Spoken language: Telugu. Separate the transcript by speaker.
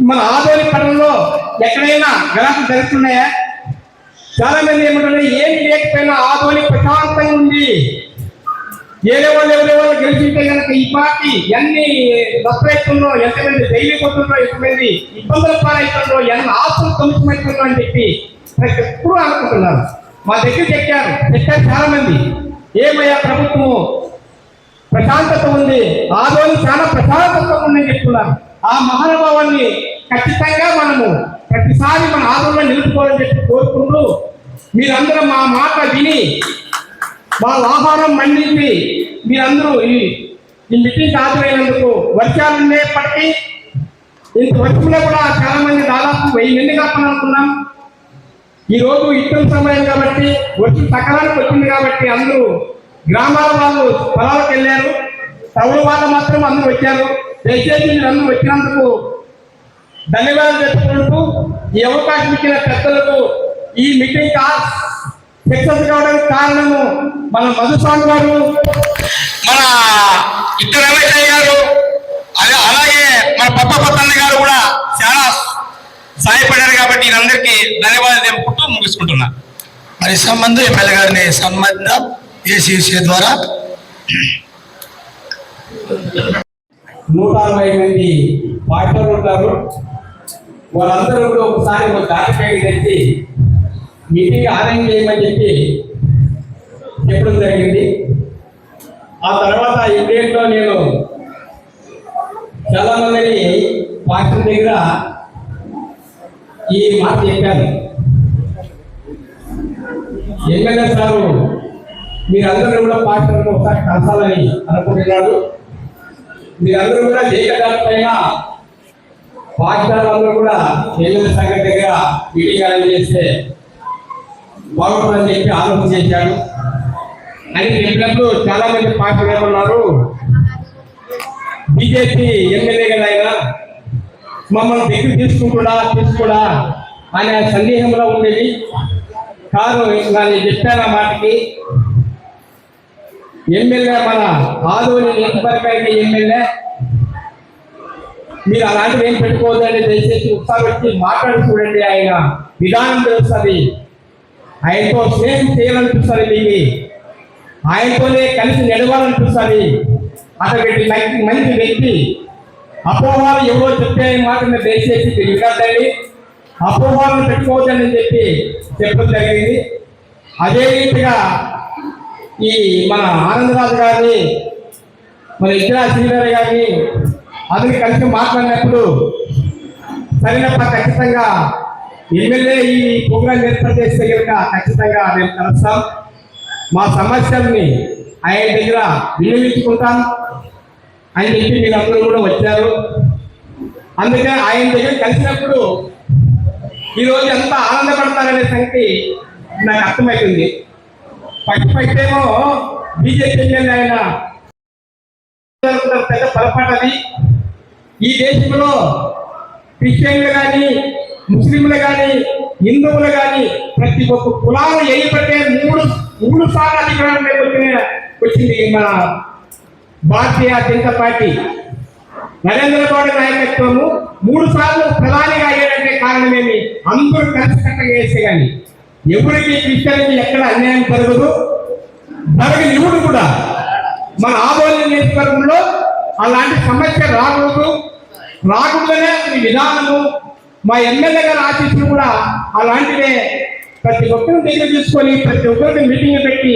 Speaker 1: మన ఆదోని పట్టణంలో ఎక్కడైనా గలాటలు జరుగుతున్నాయా? చాలా మంది ఏమంటారు ఏమి లేకపోయినా ఆదోని ప్రశాంతంగా ఉంది. ఏదో వాళ్ళు ఎవరో వాళ్ళు గెలిచింటే కనుక ఈ పార్టీ ఎన్ని నష్టపోతుందో ఎంతమంది డైలీ పోతుందో ఎంతమంది ఇబ్బందుల పాలవుతుందో ఎన్ని ఆస్తులు కమిషమవుతుందో అని చెప్పి ప్రతి ఎప్పుడు అనుకుంటున్నారు. మా దగ్గర చెప్పారు చెప్పారు చాలా మంది ఏమయ్యా ప్రభుత్వము? ప్రశాంతత ఉంది. ఆదోని చాలా ప్రశాంతత ఉందని చెప్తున్నారు. ఆ మహానుభావాన్ని ఖచ్చితంగా మనము ప్రతిసారి మన ఆదరణ నిలుపుకోవాలని చెప్పి కోరుకుంటూ మీరందరూ మా మాట విని మా ఆహారం మండించి మీరందరూ ఈ ఈ మీటింగ్ హాజరైనందుకు వర్షాలు ఉండేప్పటికీ ఇంత వర్షంలో కూడా చాలా మంది దాదాపు వెయ్యి మంది కాపాలనుకున్నాం ఈ రోజు ఇష్టం సమయం కాబట్టి వచ్చి సకాలానికి వచ్చింది కాబట్టి అందరూ గ్రామాల వాళ్ళు పొలాలకు వెళ్ళారు. టౌన్ వాళ్ళు మాత్రం అందరూ వచ్చారు. దయచేసి మీరు అందరూ వచ్చినందుకు ధన్యవాదాలు చెప్పుకుంటూ ఈ అవకాశం ఇచ్చిన పెద్దలకు ఈ మీటింగ్ సక్సెస్ కావడానికి కారణము మన మధుస్వామి గారు.
Speaker 2: మన ఇద్దరు రమేష్ గారు అలా అలాగే మన పప్ప పత్తన్న గారు కూడా చాలా సహాయపడారు కాబట్టి వీరందరికీ ధన్యవాదాలు తెలుపుకుంటూ ముగిసుకుంటున్నా
Speaker 3: మరి సంబంధ ఎమ్మెల్యే గారిని సన్మానిద్దాం ఏసీసీ ద్వారా.
Speaker 1: నూట అరవై మంది పార్టీలు ఉంటారు. వాళ్ళందరూ కూడా ఒకసారి ఒక కార్యక్రమం తెచ్చి మీటింగ్ అరేంజ్ చేయమని చెప్పి చెప్పడం జరిగింది. ఆ తర్వాత ఇమీడియట్లో నేను చాలామందిని పార్టీ దగ్గర ఈ మాట చెప్పాను. ఎమ్మెల్యే సారు మీరందరూ కూడా పార్టీలను ఒకసారి కలసాలని అనుకుంటున్నాడు మీరందరూ కూడా దేశ పైన పాఠశాలలో కూడా పిల్లల సంఘం దగ్గర మీటింగ్ అరేంజ్ చేస్తే బాగుంటుందని చెప్పి ఆలోచన చేశాను అని చెప్పినప్పుడు చాలా మంది పార్టీలు ఉన్నారు. బీజేపీ ఎమ్మెల్యే కదా ఆయన మమ్మల్ని దగ్గర తీసుకుంటుడా తీసుకుడా అనే సందేహంలో ఉండేది. కాదు నేను చెప్పాను ఆ మాటకి. ఎమ్మెల్యే మన ఆదోని నియోజకవర్గానికి ఎమ్మెల్యే మీరు అలాంటివి ఏం పెట్టుకోవద్దండి. దయచేసి ఉత్సాహపెట్టి మాట్లాడి చూడండి ఆయన. విధానం తెలుస్తుంది. ఆయనతో స్నేహం చేయాలనిపిస్తుంది మీకు. ఆయనతోనే కలిసి నడవాలనిపిస్తుంది. అతనికి మంచి మంచి వ్యక్తి. అపోహాలు ఎవరో చెప్పే మాత్రమే దయచేసి మీరు వినద్దండి అపోహాలను పెట్టుకోవద్దని చెప్పి చెప్పడం జరిగింది. అదే రీతిగా ఈ మన ఆనందరాజు గారిని మన ఇద్దరా శ్రీధర్ గారిని అతని కలిసి మాట్లాడినప్పుడు సరైనప్ప ఖచ్చితంగా ఎమ్మెల్యే ఈ ప్రోగ్రాం ఏర్పాటు చేస్తే కనుక ఖచ్చితంగా మేము కలుస్తాం. మా సమస్యల్ని ఆయన దగ్గర వినియోగించుకుంటాం అని చెప్పి మీరందరూ కూడా వచ్చారు. అందుకే ఆయన దగ్గర కలిసినప్పుడు ఈరోజు ఎంత ఆనందపడతారనే సంగతి నాకు అర్థమవుతుంది పక్క పట్టేమో బీజేపీ ఎమ్మెల్యే ఆయన పొరపాటు అది. ఈ దేశంలో క్రిస్టియన్లు కానీ ముస్లింలు కానీ హిందువులు కానీ ప్రతి ఒక్క కులాలు ఎయ్యబట్టే మూడు మూడు సార్లు అధికారంలోకి వచ్చిన వచ్చింది మన భారతీయ జనతా పార్టీ. నరేంద్ర మోడీ నాయకత్వము మూడు సార్లు ప్రధానిగా అయ్యాడంటే కారణమేమి? అందరూ కలిసికట్టగా వేస్తే కానీ ఎవరికి క్రిస్టియన్కి ఎక్కడ అన్యాయం జరగదు. జరగని ఇవుడు కూడా మన ఆదోళన నియోజకవర్గంలో అలాంటి సమస్య రాకూడదు. రాకుండానే ఈ విధానము మా ఎమ్మెల్యే గారి ఆశీస్సులు కూడా అలాంటివే. ప్రతి ఒక్కరిని దగ్గర తీసుకొని ప్రతి ఒక్కరికి మీటింగ్ పెట్టి